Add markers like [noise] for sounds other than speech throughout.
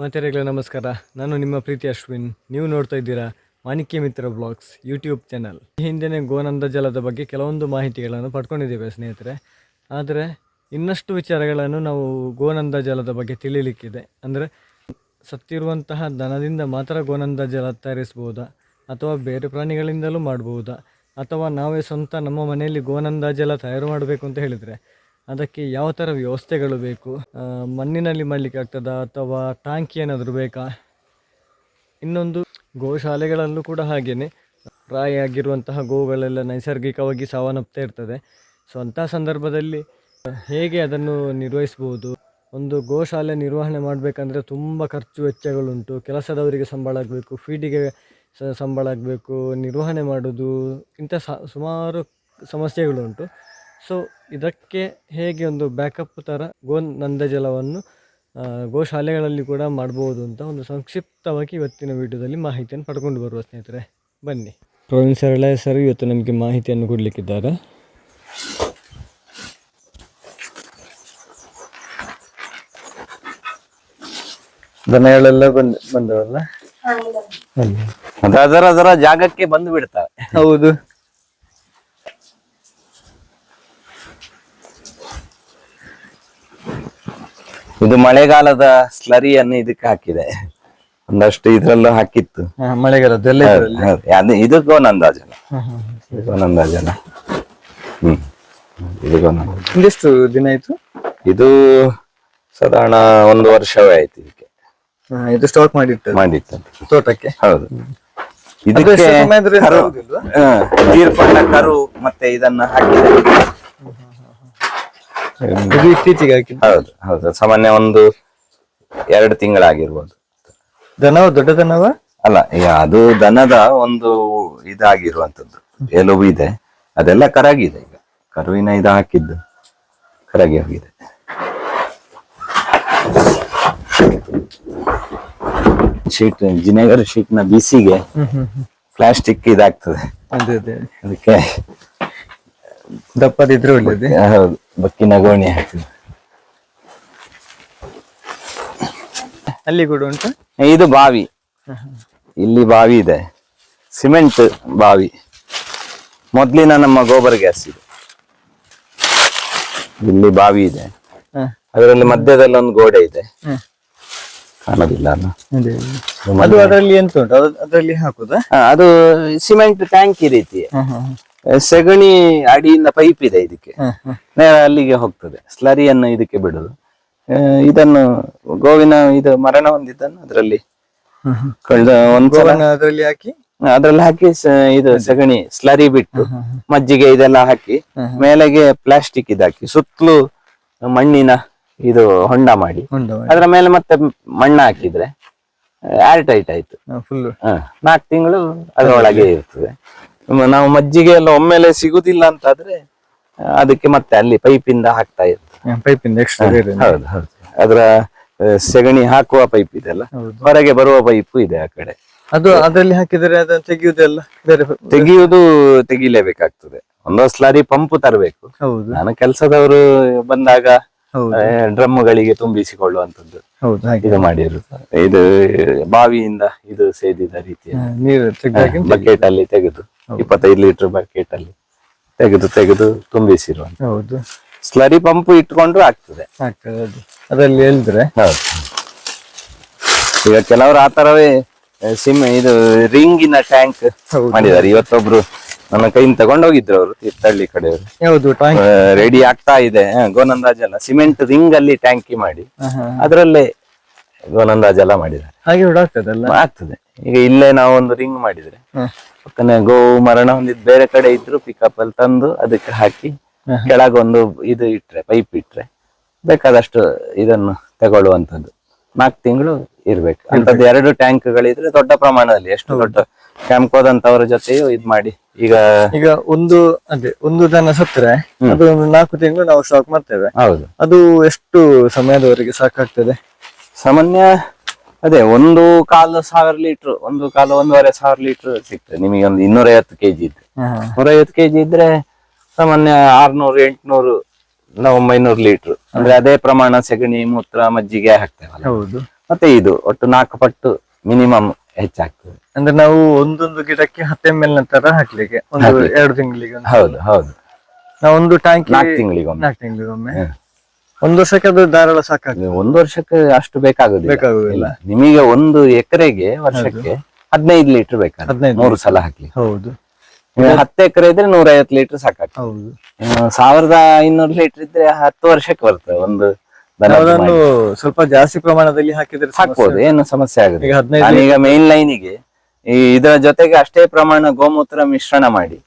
ಮಾತೆರೆಗಳ, ನಮಸ್ಕಾರ. ನಾನು ನಿಮ್ಮ ಪ್ರೀತಿ ಅಶ್ವಿನ್. ನೀವು ನೋಡ್ತಾ ಇದ್ದೀರಾ ಮಾಣಿಕ್ಯ ಮಿತ್ರ ಬ್ಲಾಗ್ಸ್ ಯೂಟ್ಯೂಬ್ ಚಾನಲ್. ಈ ಹಿಂದೆನೇ ಗೋನಂದ ಜಲದ ಬಗ್ಗೆ ಕೆಲವೊಂದು ಮಾಹಿತಿಗಳನ್ನು ಪಡ್ಕೊಂಡಿದ್ದೇವೆ, ಸ್ನೇಹಿತರೆ. ಆದರೆ ಇನ್ನಷ್ಟು ವಿಚಾರಗಳನ್ನು ನಾವು ಗೋನಂದ ಜಲದ ಬಗ್ಗೆ ತಿಳಿಲಿಕ್ಕಿದೆ. ಅಂದರೆ ಸತ್ತಿರುವಂತಹ ದನದಿಂದ ಮಾತ್ರ ಗೋನಂದ ಜಲ ತಯಾರಿಸ್ಬೋದಾ ಅಥವಾ ಬೇರೆ ಪ್ರಾಣಿಗಳಿಂದಲೂ ಮಾಡ್ಬೋದಾ ಅಥವಾ ನಾವೇ ಸ್ವಂತ ನಮ್ಮ ಮನೆಯಲ್ಲಿ ಗೋನಂದ ಜಲ ತಯಾರು ಮಾಡಬೇಕು ಅಂತ ಹೇಳಿದರೆ ಅದಕ್ಕೆ ಯಾವ ಥರ ವ್ಯವಸ್ಥೆಗಳು ಬೇಕು? ಮಣ್ಣಿನಲ್ಲಿ ಮಾಡಲಿಕ್ಕೆ ಆಗ್ತದಾ ಅಥವಾ ಟ್ಯಾಂಕಿ ಏನಾದರೂ ಬೇಕಾ? ಇನ್ನೊಂದು ಗೋಶಾಲೆಗಳಲ್ಲೂ ಕೂಡ ಹಾಗೇ ಪ್ರಾಯ ಆಗಿರುವಂತಹ ಗೋವುಗಳೆಲ್ಲ ನೈಸರ್ಗಿಕವಾಗಿ ಸಾವನ್ನಪ್ತಾ ಇರ್ತದೆ. ಸೊ ಅಂತಹ ಸಂದರ್ಭದಲ್ಲಿ ಹೇಗೆ ಅದನ್ನು ನಿರ್ವಹಿಸ್ಬೋದು? ಒಂದು ಗೋಶಾಲೆ ನಿರ್ವಹಣೆ ಮಾಡಬೇಕಂದ್ರೆ ತುಂಬ ಖರ್ಚು ವೆಚ್ಚಗಳುಂಟು. ಕೆಲಸದವರಿಗೆ ಸಂಬಳ ಆಗಬೇಕು, ಫೀಡಿಗೆ ಸಂಬಳ ಆಗಬೇಕು, ನಿರ್ವಹಣೆ ಮಾಡೋದು, ಇಂಥ ಸುಮಾರು ಸಮಸ್ಯೆಗಳುಂಟು. ಸೊ ಇದಕ್ಕೆ ಹೇಗೆ ಒಂದು ಬ್ಯಾಕಪ್ ಥರ ಗೋ ನಂದಜಲವನ್ನು ಗೋಶಾಲೆಗಳಲ್ಲಿ ಕೂಡ ಮಾಡ್ಬೋದು ಅಂತ ಒಂದು ಸಂಕ್ಷಿಪ್ತವಾಗಿ ಇವತ್ತಿನ ವಿಡಿಯೋದಲ್ಲಿ ಮಾಹಿತಿಯನ್ನು ಪಡ್ಕೊಂಡು ಬರುವ ಸ್ನೇಹಿತರೆ ಬನ್ನಿ. ಪ್ರವೀಣ್ ಸರಳ ಸರ್ ಇವತ್ತು ನಮಗೆ ಮಾಹಿತಿಯನ್ನು ಕೊಡಲಿಕ್ಕಿದ್ದಾರೆ. ದನಗಳೆಲ್ಲ ಬಂದ್ ಬಂದವಲ್ಲ? ಅದು ಅದರ ಅದರ ಜಾಗಕ್ಕೆ ಬಂದು ಬಿಡ್ತಾರೆ. ಹೌದು. ಇದು ಮಳೆಗಾಲದ ಸ್ಲರಿಯನ್ನು ಇದಕ್ಕೆ ಹಾಕಿದೆ. ಒಂದಷ್ಟು ಇದ್ರಲ್ಲೂ ಹಾಕಿತ್ತು. ಹೌದು. ಅದು ಇದು ಗೋನಂದಾಜನ. ಇದು ಗೋನಂದಾಜನ. ಹ್ಮ್. ದಿನ ಆಯ್ತು? ಇದು ಸಾಧಾರಣ ಒಂದು ವರ್ಷವೇ ಆಯ್ತು ಇದಕ್ಕೆ. ಇದು ಸ್ಟಾಕ್ ಮಾಡಿಟ್ಟು ಮಾಡಿತ್ತು ತೋಟಕ್ಕೆ? ಹೌದು. ಇದಕ್ಕೆ ತೀರ್ಕೊಂಡ ಕರು ಮತ್ತೆ ಇದನ್ನ ಹಾಕಿದೆ ಇದು ಇತ್ತೀಚೆಗೆ ಹಾಕಿದ್ದು ಹೌದು. ಹೌದು ಸಾಮಾನ್ಯ ಒಂದು ಎರಡು ತಿಂಗಳಾಗಿರ್ಬೋದು. ದನವ ದೊಡ್ಡ ದನವ? ಅಲ್ಲ ಈಗ ಅದು ದನದ ಒಂದು ಇದಾಗಿರುವಂತದ್ದು ಎಲುಬು ಇದೆ. ಅದೆಲ್ಲ ಕರಗಿದೆ ಈಗ. ಕರುವಿನ ಇದು ಹಾಕಿದ್ದು. ಕರಗಿ ಹೋಗಿದೆ. ಶೀಟ್ ಜಿನೇಗರ್ ಶೀಟ್ನ ಬಿಸಿಗೆ ಪ್ಲಾಸ್ಟಿಕ್ ಇದಾಗ್ತದೆ. ಅದೇ ಅದೇ. ಅದಕ್ಕೆ ದಪ್ಪದಿದ್ರೆ ಒಳ್ಳೇದು? ಹೌದು ಬಕ್ಕಿನ ಗೋಣಿ ಹಾಕಿ ಅಲ್ಲಿ ಕೂಡ ಉಂಟು? ಇದು ಬಾವಿ. ಇಲ್ಲಿ ಬಾವಿ ಇದೆ. ಸಿಮೆಂಟ್ ಬಾವಿ. ಮೊದ್ಲಿನ ನಮ್ಮ ಗೋಬರ್ ಗ್ಯಾಸ್ ಇದೆ. ಇಲ್ಲಿ ಬಾವಿ ಇದೆ. ಅದರಲ್ಲಿ ಮಧ್ಯದಲ್ಲಿ ಒಂದು ಗೋಡೆ ಇದೆ. ಕಾಣೋದಿಲ್ಲ ಅಲ್ಲ? ಅದು ಅದರಲ್ಲಿ ಎಂತ ಉಂಟು? ಅದರಲ್ಲಿ ಹಾಕುದಾ? ಅದು ಸಿಮೆಂಟ್ ಟ್ಯಾಂಕಿ ರೀತಿ ಸೆಗಣಿ ಅಡಿಯಿಂದ ಪೈಪ್ ಇದೆ ಇದಕ್ಕೆ. ನೇರ ಅಲ್ಲಿಗೆ ಹೋಗ್ತದೆ. ಸ್ಲರಿಯನ್ನು ಇದಕ್ಕೆ ಬಿಡುದು. ಇದನ್ನು ಗೋವಿನ ಇದು ಮರಣ ಹೊಂದಿದ್ದನ್ನು ಅದರಲ್ಲಿ. ಕಳೆದ ಒಂದ್ಸಲ. ಅದರಲ್ಲಿ ಹಾಕಿ? ಅದ್ರಲ್ಲಿ ಹಾಕಿ ಇದು ಸಗಣಿ ಸ್ಲರಿ ಬಿಟ್ಟು ಮಜ್ಜಿಗೆ ಇದೆಲ್ಲ ಹಾಕಿ ಮೇಲೆಗೆ ಪ್ಲಾಸ್ಟಿಕ್ ಇದಾಕಿ ಸುತ್ತಲೂ ಮಣ್ಣಿನ ಇದು ಹೊಂಡ ಮಾಡಿ. ಅದರ ಮೇಲೆ ಮತ್ತೆ ಮಣ್ಣು ಹಾಕಿದ್ರೆ ಏರ್ ಟೈಟ್ ಆಯ್ತು. ನಾಲ್ಕು ತಿಂಗಳು ಅದರೊಳಗೆ ಇರ್ತದೆ. ನಾವು ಮಜ್ಜಿಗೆ ಎಲ್ಲ ಒಮ್ಮೆಲೆ ಸಿಗುದಿಲ್ಲ ಅಂತಾದ್ರೆ ಅದಕ್ಕೆ ಮತ್ತೆ ಅಲ್ಲಿ ಪೈಪಿಂದ ಹಾಕ್ತಾ ಇತ್ತು ಪೈಪಿಂದ ಎಕ್ಸ್ಟ್ರಾ ಹೌದು ಹೌದು. ಅದರ ಸೆಗಣಿ ಹಾಕುವ ಪೈಪ್ ಇದೆಲ್ಲ. ಹೊರಗೆ ಬರುವ ಪೈಪ್ ಇದೆ ಆ ಕಡೆ. ಅದು ಅದರಲ್ಲಿ ಹಾಕಿದರೆ ಅದನ್ನು ತೆಗೆಯುವುದೆಲ್ಲ ಬೇರೆ ತೆಗೆಯುವುದು ತೆಗಿಲೇಬೇಕಾಗ್ತದೆ. ಒಂದು ಸ್ಲಾರಿ ಪಂಪ್ ತರಬೇಕು. ಹೌದು. ನಾನು ಕೆಲಸದವರು ಬಂದಾಗ ಡ್ರಮ್ಗಳಿಗೆ ತುಂಬಿಸಿಕೊಳ್ಳುವಂತದ್ದು ಇದು ಮಾಡಿರು ಇದು ಬಾವಿಯಿಂದ ಇದು ಸೇದಿದ ರೀತಿಯ ನೀರು ಬಕೆಟ್ ಅಲ್ಲಿ ತೆಗೆದು. ಇಪ್ಪತ್ತೈದು ಲೀಟರ್ ಬಕೆಟ್ ಅಲ್ಲಿ ತೆಗೆದು ತೆಗೆದು ತುಂಬಿಸಿರುವಂತ ಹೌದು. ಸ್ಲರಿ ಪಂಪ್ ಇಟ್ಕೊಂಡ್ರು ಆಗ್ತದೆ. ಅದ್ರಲ್ಲಿ ಅದು. ಅದರಲ್ಲಿ ಹೇಳಿದ್ರೆ ಹೌದು. ಈಗ ಕೆಲವರು ಆ ತರವೇ ಸಿಮ್ ಇದು ರಿಂಗಿನ ಟ್ಯಾಂಕ್. ಮಾಡಿದ್ದಾರೆ. ಇವತ್ತೊಬ್ರು ನನ್ನ ಕೈಯಿಂದ ತಗೊಂಡೋಗಿದ್ರು ಅವರು ತೀರ್ಥಹಳ್ಳಿ ಕಡೆಯವರು. ಯಾವುದು ಟ್ಯಾಂಕ್ ರೆಡಿ ಆಗ್ತಾ ಇದೆ. ಗೋನಂದ ಜಲ ಸಿಮೆಂಟ್ ರಿಂಗ್ ಅಲ್ಲಿ ಟ್ಯಾಂಕಿ ಮಾಡಿ. ಅದರಲ್ಲೇ ಗೋನಂದಾಜಲ ಮಾಡಿದ್ದಾರೆ. ಹಾಗೆ ಆಗ್ತದಲ್ಲ ಆಗ್ತದೆ ಈಗ ಇಲ್ಲೇ ನಾವು ಒಂದು ರಿಂಗ್ ಮಾಡಿದ್ರೆ. ಪಕ್ಕನೆ ಗೋ ಮರಣ ಹೊಂದಿದ್ ಬೇರೆ ಕಡೆ ಇದ್ರು ಪಿಕಪ್ ಅಲ್ಲಿ ತಂದು ಅದಕ್ಕೆ ಹಾಕಿ ಕೆಳಗೊಂದು ಇದು ಇಟ್ರೆ ಪೈಪ್ ಇಟ್ರೆ ಬೇಕಾದಷ್ಟು ಇದನ್ನು ತಗೊಳ್ಳುವಂತದ್ದು ನಾಲ್ಕು ತಿಂಗಳು ಇರ್ಬೇಕು. ಅಂತದ್ದು ಎರಡು ಟ್ಯಾಂಕ್ ಗಳಿದ್ರೆ ದೊಡ್ಡ ಪ್ರಮಾಣದಲ್ಲಿ ಎಷ್ಟು ದೊಡ್ಡ ಕ್ಯಾಂಪ್ಕೋದಂತವರ ಜೊತೆಯೂ ಇದ್ ಮಾಡಿ. ಈಗ ಈಗ ಒಂದು ಅದೇ ಒಂದು ದನ ಸತ್ತರೆ ಅದು ಒಂದು ನಾಲ್ಕು ತಿಂಗಳು ನಾವು ಸ್ಟಾಕ್ ಮಾಡ್ತೇವೆ. ಹೌದು. ಅದು ಎಷ್ಟು ಸಮಯದವರೆಗೆ ಸಾಕಾಗ್ತದೆ? ಸಾಮಾನ್ಯ ಅದೇ ಒಂದು ಕಾಲು ಸಾವಿರ ಲೀಟರ್ ಒಂದು ಕಾಲು ಒಂದೂವರೆ ಸಾವಿರ ಲೀಟರ್ ಸಿಗ್ತದೆ. ನಿಮಗೆ ಒಂದು ಇನ್ನೂರೈವತ್ತು ಕೆಜಿ ಇದ್ರೆ. ನೂರೈವತ್ತು ಕೆಜಿ ಇದ್ರೆ ಸಾಮಾನ್ಯ ಆರ್ನೂರು ಎಂಟ್ನೂರು ಒಂಬೈನೂರು ಲೀಟರ್. ಅಂದ್ರೆ ಅದೇ ಪ್ರಮಾಣ ಸೆಗಣಿ ಮೂತ್ರ ಮಜ್ಜಿಗೆ ಹಾಕ್ತೇವೆ ಹೌದು. ಮತ್ತೆ ಇದು ಒಟ್ಟು ನಾಲ್ಕು ಪಟ್ಟು ಮಿನಿಮಮ್ ಹೆಚ್ಚಾಗ್ತದೆ. ಅಂದ್ರೆ ನಾವು ಒಂದೊಂದು ಗಿಡಕ್ಕೆ ಹತ್ತು ಎಂ ಎಲ್ ನಂತರ ಹಾಕ್ಲಿಕ್ಕೆ. ಒಂದು ಎರಡು ತಿಂಗಳಿಗೆ ಒಂದು. ಹೌದು ಹೌದು. ನಾವು ಒಂದು ಟ್ಯಾಂಕ್ ನಾಲ್ಕು ತಿಂಗಳಿಗೊಮ್ಮೆ. ನಾಲ್ಕು ತಿಂಗಳಿಗೊಮ್ಮೆ. ಒಂದು ವರ್ಷಕ್ಕೆ ಅದು ಧಾರಾಳ ಸಾಕಾಗ್ತದೆ. ನೀವು ಒಂದು ವರ್ಷಕ್ಕೆ ಅಷ್ಟು ಬೇಕಾಗುದಿಲ್ಲ. ಬೇಕಾಗುದಿಲ್ಲ. ನಿಮಗೆ ಒಂದು ಎಕರೆಗೆ ವರ್ಷಕ್ಕೆ ಹದಿನೈದು ಲೀಟರ್ ಬೇಕಾಗ್ತದೆ ಹದಿನೈದು ಮೂರು ಸಲ ಹಾಕ್ಲಿ ಹೌದು. ನೀವು ಹತ್ತು ಎಕರೆ ಇದ್ರೆ ನೂರ ಐವತ್ತು ಲೀಟರ್ ಸಾಕಾಗ್ತದೆ. ಹೌದು. ಸಾವಿರದ ಐನೂರು ಲೀಟರ್ ಇದ್ರೆ ಹತ್ತು ವರ್ಷಕ್ಕೆ ಬರ್ತದೆ ಒಂದು ಸ್ವಲ್ಪ ಜಾಸ್ತಿ ಪ್ರಮಾಣದಲ್ಲಿ ಹಾಕಿದ್ರೆ ಹಾಕ್ಬೋದು ಏನು ಸಮಸ್ಯೆ ಆಗುತ್ತೆ ಈಗ ನಾನೀಗ ಮೇನ್ ಲೈನಿಗೆ ಈ ಇದರ ಜೊತೆಗೆ ಅಷ್ಟೇ ಪ್ರಮಾಣ ಗೋಮೂತ್ರ ಮಿಶ್ರಣ ಮಾಡಿ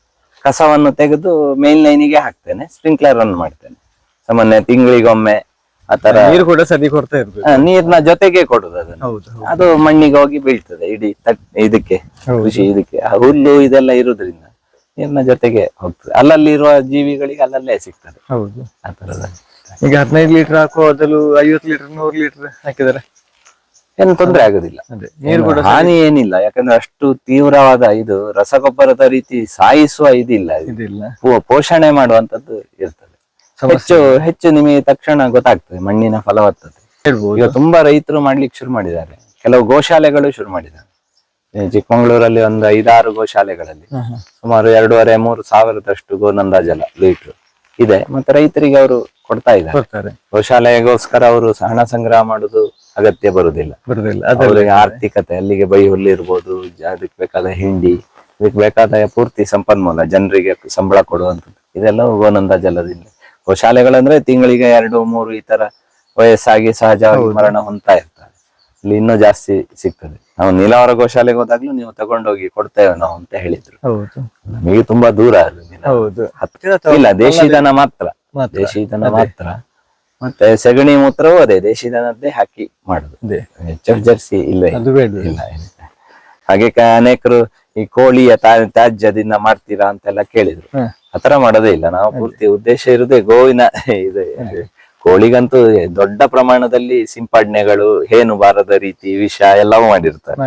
ಕಸವನ್ನು ತೆಗೆದು ಮೇನ್ ಲೈನಿಗೆ ಹಾಕ್ತೇನೆ ಸ್ಪ್ರಿಂಕ್ಲರ್ ಅನ್ನು ಮಾಡ್ತೇನೆ. ಸಾಮಾನ್ಯ ತಿಂಗಳಿಗೊಮ್ಮೆ ಆತರ ನೀರು ಕೂಡ ಸರಿ ಕೊಡ್ತಾ ಇರ್ತದೆ ನೀರ್ನ ಜೊತೆಗೆ ಕೊಡುದು ಅದನ್ನು. ಅದು ಮಣ್ಣಿಗೆ ಹೋಗಿ ಬೀಳ್ತದೆ ಇಡೀ ತಟ್ ಇದಕ್ಕೆ. ಕೃಷಿ ಇದಕ್ಕೆ. ಹುಲ್ಲು ಇದೆಲ್ಲ ಇರುದ್ರಿಂದ ನೀರ್ನ ಜೊತೆಗೆ ಹೋಗ್ತದೆ. ಅಲ್ಲಲ್ಲಿರುವ ಜೀವಿಗಳಿಗೆ ಅಲ್ಲಲ್ಲೇ ಸಿಗ್ತದೆ. ಆ ಈಗ ಹದಿನೈದು ಲೀಟರ್ ಹಾಕುವ ಬದಲು ಐವತ್ತು ಲೀಟರ್ ನೂರು ಲೀಟರ್ ಹಾಕಿದರೆ. ಏನು ತೊಂದರೆ ಆಗುದಿಲ್ಲ. ಅದೇ ನೀರು ಕೂಡ ಹಾನಿ ಏನಿಲ್ಲ. ಯಾಕಂದ್ರೆ ಅಷ್ಟು ತೀವ್ರವಾದ ಇದು ರಸಗೊಬ್ಬರದ ರೀತಿ ಸಾಯಿಸುವ ಇದಿಲ್ಲ ಇದು. ಇದಿಲ್ಲ. ಪೋ- ಪೋಷಣೆ ಮಾಡುವಂತದ್ದು ಇರ್ತದೆ. ಹೆಚ್ಚು ಹೆಚ್ಚು ನಿಮಗೆ ತಕ್ಷಣ ಗೊತ್ತಾಗ್ತದೆ ಮಣ್ಣಿನ ಫಲವತ್ತತೆ ಹೇಳ್ಬೋದು. ಈಗ ತುಂಬಾ ರೈತರು ಮಾಡ್ಲಿಕ್ಕೆ ಶುರು ಮಾಡಿದ್ದಾರೆ. ಕೆಲವು ಗೋಶಾಲೆಗಳು ಶುರು ಮಾಡಿದ್ದಾರೆ. ಈ ಚಿಕ್ಕಮಂಗ್ಳೂರಲ್ಲಿ ಒಂದು ಐದಾರು ಗೋಶಾಲೆಗಳಲ್ಲಿ. ಸುಮಾರು ಎರಡೂವರೆ ಮೂರು ಸಾವಿರದಷ್ಟು ಗೋನಂದಾಜಲ ಲೀಟ್ರು ಇದೆ. ಮತ್ತೆ ರೈತರಿಗೆ ಅವರು ಕೊಡ್ತಾ ಇದ್ದಾರೆ. ಕೊಡ್ತಾರೆ. ಗೋಶಾಲೆಗೋಸ್ಕರ ಅವರು ಹಣ ಸಂಗ್ರಹ ಮಾಡುದು ಅಗತ್ಯ ಬರುದಿಲ್ಲ. ಬರುದಿಲ್ಲ. ಆರ್ಥಿಕತೆ ಅಲ್ಲಿಗೆ ಬೈ ಹುಲ್ಲು ಇರ್ಬೋದು ಜ- ಅದಕ್ಕೆ ಬೇಕಾದ ಹಿಂಡಿ ಇದಕ್ಕೆ ಬೇಕಾದ ಪೂರ್ತಿ ಸಂಪನ್ಮೂಲ ಜನರಿಗೆ ಸಂಬಳ ಕೊಡುವಂಥದ್ದು. ಇದೆಲ್ಲ ಗೋನಂದ ಜಲದಿಂದ. ಗೋಶಾಲೆಗಳಂದ್ರೆ ತಿಂಗಳಿಗೆ ಎರಡು ಮೂರು ಈ ತರ ವಯಸ್ಸಾಗಿ ಸಹಜವಾಗಿ ಮರಣ ಹೊಂದ್ತಾ ಇರ್ತಾರೆ. ಇಲ್ಲಿ ಇನ್ನೂ ಜಾಸ್ತಿ ಸಿಗ್ತದೆ. ನಾವು ನೀಲಾವರ ಗೋಶಾಲೆಗೆ ಹೋದಾಗ್ಲೂ ನೀವು ತಗೊಂಡೋಗಿ ಕೊಡ್ತೇವೆ ನಾವು ಅಂತ ಹೇಳಿದ್ರು. ನಮಗೆ ತುಂಬಾ ದೂರ ಅದು ಇಲ್ಲ ದೇಶಿ ದನ ಮಾತ್ರ. ಮಾತ್ರ. ದೇಶಿ ದನ ಮಾತ್ರ. ಮತ್ತೆ ಸಗಣಿ ಮೂತ್ರವೂ ಅದೇ ದೇಶಿ ದನದ್ದೇ ಹಾಕಿ ಮಾಡುದು. ಅದೇ. ಎಚ್ ಎಫ್ ಜರ್ಸಿ ಇಲ್ಲ. ಅದು ಬೇಡ ಇಲ್ಲ ಇಲ್ಲ. ಹಾಗೆ ಕ- ಅನೇಕರು ಈ ಕೋಳಿಯ ತಾ- ತ್ಯಾಜ್ಯದಿಂದ ಮಾಡ್ತೀರಾ ಅಂತೆಲ್ಲ ಕೇಳಿದ್ರು. ಹ. ಆತರ ಮಾಡೋದೇ ಇಲ್ಲ. ನಾವು ಪೂರ್ತಿ ಉದ್ದೇಶ ಇರುದೇ ಗೋವಿನ [laughs] ಇದು. ಕೋಳಿಗಂತೂ ದೊಡ್ಡ ಪ್ರಮಾಣದಲ್ಲಿ ಸಿಂಪಡಣೆಗಳು ಏನು ಬಾರದ ರೀತಿ ವಿಷ ಎಲ್ಲವೂ ಮಾಡಿರ್ತಾರೆ.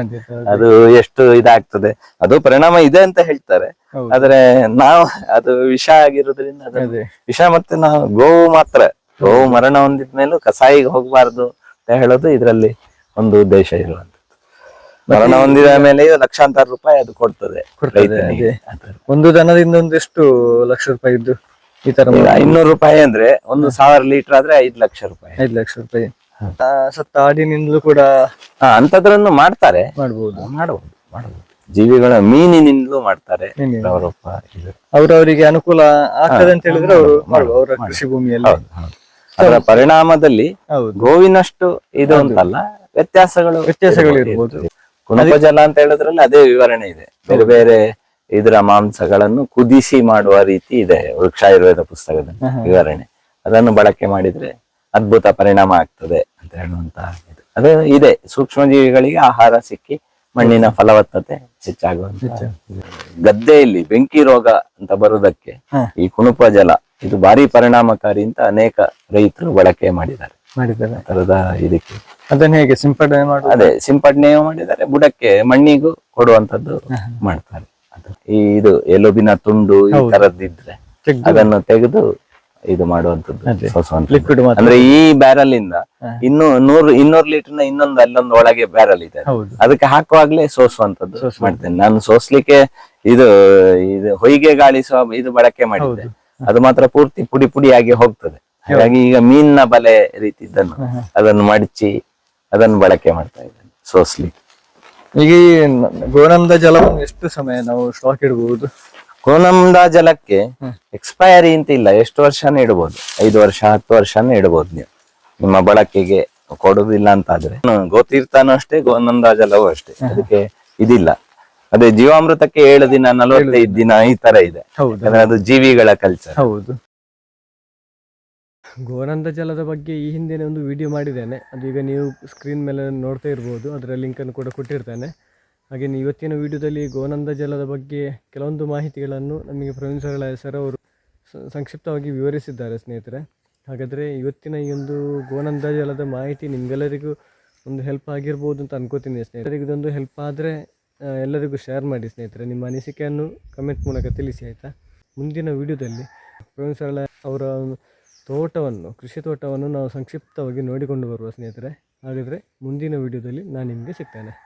ಅದು ಎಷ್ಟು ಇದಾಗ್ತದೆ ಅದು ಪರಿಣಾಮ ಇದೆ ಅಂತ ಹೇಳ್ತಾರೆ. ಆದ್ರೆ ನಾವು ಅದು ವಿಷ ಆಗಿರೋದ್ರಿಂದ ಅದು ವಿಷ ಮತ್ತೆ ನಾವು ಗೋವು ಮಾತ್ರ ಗೋವು ಮರಣ ಹೊಂದಿದ ಮೇಲೂ ಕಸಾಯಿಗೆ ಹೋಗಬಾರ್ದು ಅಂತ ಹೇಳೋದು ಇದರಲ್ಲಿ ಒಂದು ಉದ್ದೇಶ ಇರುವಂತ ಮರಣ ಹೊಂದಿದ ಮೇಲೆ ಲಕ್ಷಾಂತರ ರೂಪಾಯಿ ಅದು ಕೊಡ್ತದೆ. ಒಂದು ದನದಿಂದ ಒಂದೆಷ್ಟು ಲಕ್ಷ ರೂಪಾಯಿ ಇದ್ದು ಈ ತರ ಈಗ ರೂಪಾಯಿ ಅಂದ್ರೆ ಒಂದು ಸಾವಿರ ಲೀಟರ್ ಆದ್ರೆ ಐದು ಲಕ್ಷ ರೂಪಾಯಿ. ಐದು ಲಕ್ಷ ರೂಪಾಯಿ. ಸತ್ತ ಆಡಿನಿಂದಲೂ ಕೂಡ ಅಂತದ್ರನ್ನು ಮಾಡ್ತಾರೆ. ಮಾಡಬಹುದು ಮಾಡಬಹುದು ಮಾಡಬಹುದು ಜೀವಿಗಳ ಮೀನಿನಿಂದಲೂ ಮಾಡ್ತಾರೆ ಅವರವರಿಗೆ ಅನುಕೂಲ ಆಗ್ತದೆ ಅಂತ ಹೇಳಿದ್ರೆ ಅವರು ಅವರ ಕೃಷಿ ಭೂಮಿಯಲ್ಲಿ. ಅದರ ಪರಿಣಾಮದಲ್ಲಿ ಗೋವಿನಷ್ಟು ಇದು ಅಂತಲ್ಲ ವ್ಯತ್ಯಾಸಗಳು ವ್ಯತ್ಯಾಸಗಳು ಇರ್ಬೋದು. ಕುಣಪ ಜಲ ಅಂತ ಹೇಳಿದ್ರಲ್ಲಿ ಅದೇ ವಿವರಣೆ ಇದೆ. ಬೇರೆ ಬೇರೆ ಇದರ ಮಾಂಸಗಳನ್ನು ಕುದಿಸಿ ಮಾಡುವ ರೀತಿ ಇದೆ ವೃಕ್ಷಾಯುರ್ವೇದ ಪುಸ್ತಕದ ವಿವರಣೆ. ಅದನ್ನು ಬಳಕೆ ಮಾಡಿದ್ರೆ ಅದ್ಭುತ ಪರಿಣಾಮ ಆಗ್ತದೆ ಅಂತ ಹೇಳುವಂತ ಇದು ಅದು ಇದೆ ಸೂಕ್ಷ್ಮ ಜೀವಿಗಳಿಗೆ ಆಹಾರ ಸಿಕ್ಕಿ ಮಣ್ಣಿನ ಫಲವತ್ತತೆ ಹೆಚ್ಚಾಗುವಂತ ಗದ್ದೆಯಲ್ಲಿ ಬೆಂಕಿ ರೋಗ ಅಂತ ಬರುವುದಕ್ಕೆ ಈ ಕುಣುಪ ಜಲ ಇದು ಭಾರಿ ಪರಿಣಾಮಕಾರಿ ಅಂತ ಅನೇಕ ರೈತರು ಬಳಕೆ ಮಾಡಿದ್ದಾರೆ. ಇದಕ್ಕೆ. ಅದನ್ನ ಹೇಗೆ ಸಿಂಪಡಣೆ ಅದೇ ಸಿಂಪಡಣೆಯೂ ಮಾಡಿದ್ದಾರೆ ಬುಡಕ್ಕೆ ಮಣ್ಣಿಗೂ ಕೊಡುವಂತದ್ದು ಮಾಡ್ತಾರೆ. ಈ ಇದು ಎಲುಬಿನ ತುಂಡು ಈ ತರದ್ದಿದ್ರೆ ಅದನ್ನು ತೆಗೆದು ಇದು ಮಾಡುವಂತದ್ದು ಅಂದ್ರೆ ಈ ಬ್ಯಾರಲ್ ಇಂದ ಇನ್ನು ನೂರು ಇನ್ನೂರು ಲೀಟರ್ನ ಇನ್ನೊಂದು ಅಲ್ಲೊಂದು ಒಳಗೆ ಬ್ಯಾರಲ್ ಇದೆ ಅದಕ್ಕೆ ಹಾಕುವಾಗ್ಲೇ ಸೋಸುವಂತದ್ದು ಮಾಡ್ತೇನೆ. ನಾನು ಸೋಸ್ಲಿಕ್ಕೆ ಇದು ಇದು ಹೊಯ್ಗೆ ಗಾಳಿಸುವ ಇದು ಬಳಕೆ ಮಾಡಿದ್ದೆ. ಅದು ಮಾತ್ರ ಪೂರ್ತಿ ಪುಡಿ ಪುಡಿಯಾಗಿ ಹೋಗ್ತದೆ. ಹಾಗಾಗಿ ಈಗ ಮೀನಿನ ಬಲೆ ರೀತಿ ಇದನ್ನು ಅದನ್ನು ಮಡಚಿ ಅದನ್ನು ಬಳಕೆ ಮಾಡ್ತಾ ಇದ್ದೇನೆ ಸೋಸ್ಲಿಕ್ಕೆ. ಈಗ ಈ ಗೋನಂದ ಜಲವನ್ನು ಎಷ್ಟು ಸಮಯ ನಾವು ಸ್ಟಾಕ್ ಇಡಬಹುದು ಗೋನಂದ ಜಲಕ್ಕೆ ಎಕ್ಸ್ಪೈರಿ ಅಂತ ಇಲ್ಲ ಎಷ್ಟು ವರ್ಷನೂ ಇಡಬಹುದು ಐದು ವರ್ಷ ಹತ್ತು ವರ್ಷನೂ ಇಡಬಹುದು ನೀವು. ನಿಮ್ಮ ಬಳಕೆಗೆ ಕೊಡುದಿಲ್ಲ ಅಂತ ಆದ್ರೆ ಗೋತೀರ್ಥನೂ ಅಷ್ಟೇ ಗೋನಂದ ಜಲವೂ ಅಷ್ಟೇ. ಅದಕ್ಕೆ ಇದಿಲ್ಲ. ಅದೇ ಜೀವಾಮೃತಕ್ಕೆ ಏಳು ದಿನ ನಲವತ್ತೈದು ದಿನ ಈ ತರ ಇದೆ. ಅದು ಜೀವಿಗಳ ಕಲ್ಚರ್ ಹೌದು. ಗೋನಂದ ಜಲದ ಬಗ್ಗೆ ಈ ಹಿಂದೆ ಒಂದು ವಿಡಿಯೋ ಮಾಡಿದ್ದೇನೆ. ಅದು ಈಗ ನೀವು ಸ್ಕ್ರೀನ್ ಮೇಲೆ ನೋಡ್ತಾ ಇರ್ಬೋದು. ಅದರ ಲಿಂಕನ್ನು ಕೂಡ ಕೊಟ್ಟಿರ್ತೇನೆ. ಹಾಗೆ ಇವತ್ತಿನ ವಿಡಿಯೋದಲ್ಲಿ ಗೋನಂದ ಜಲದ ಬಗ್ಗೆ ಕೆಲವೊಂದು ಮಾಹಿತಿಗಳನ್ನು ನಮಗೆ ಪ್ರವೀಣ್ ಸರಳ ಸರ್ ಅವರು ಸಂಕ್ಷಿಪ್ತವಾಗಿ ವಿವರಿಸಿದ್ದಾರೆ ಸ್ನೇಹಿತರೆ. ಹಾಗಾದರೆ ಇವತ್ತಿನ ಈ ಒಂದು ಗೋನಂದ ಜಲದ ಮಾಹಿತಿ ನಿಮಗೆಲ್ಲರಿಗೂ ಒಂದು ಹೆಲ್ಪ್ ಆಗಿರ್ಬೋದು ಅಂತ ಅನ್ಕೋತೀನಿ ಸ್ನೇಹಿತರಿಗೆ ಇದೊಂದು ಹೆಲ್ಪ್ ಆದರೆ ಎಲ್ಲರಿಗೂ ಶೇರ್ ಮಾಡಿ ಸ್ನೇಹಿತರೆ. ನಿಮ್ಮ ಅನಿಸಿಕೆಯನ್ನು ಕಮೆಂಟ್ ಮೂಲಕ ತಿಳಿಸಿ, ಆಯಿತಾ? ಮುಂದಿನ ವಿಡಿಯೋದಲ್ಲಿ ಪ್ರವೀಣ್ ಸರಳ ಅವರ ತೋಟವನ್ನು ಕೃಷಿ ತೋಟವನ್ನು ನಾವು ಸಂಕ್ಷಿಪ್ತವಾಗಿ ನೋಡಿಕೊಂಡು ಬರುವ ಸ್ನೇಹಿತರೆ ಹಾಗಿದ್ದರೆ ಮುಂದಿನ ವಿಡಿಯೋದಲ್ಲಿ ನಾನು ನಿಮಗೆ ಸಿಗ್ತೇನೆ.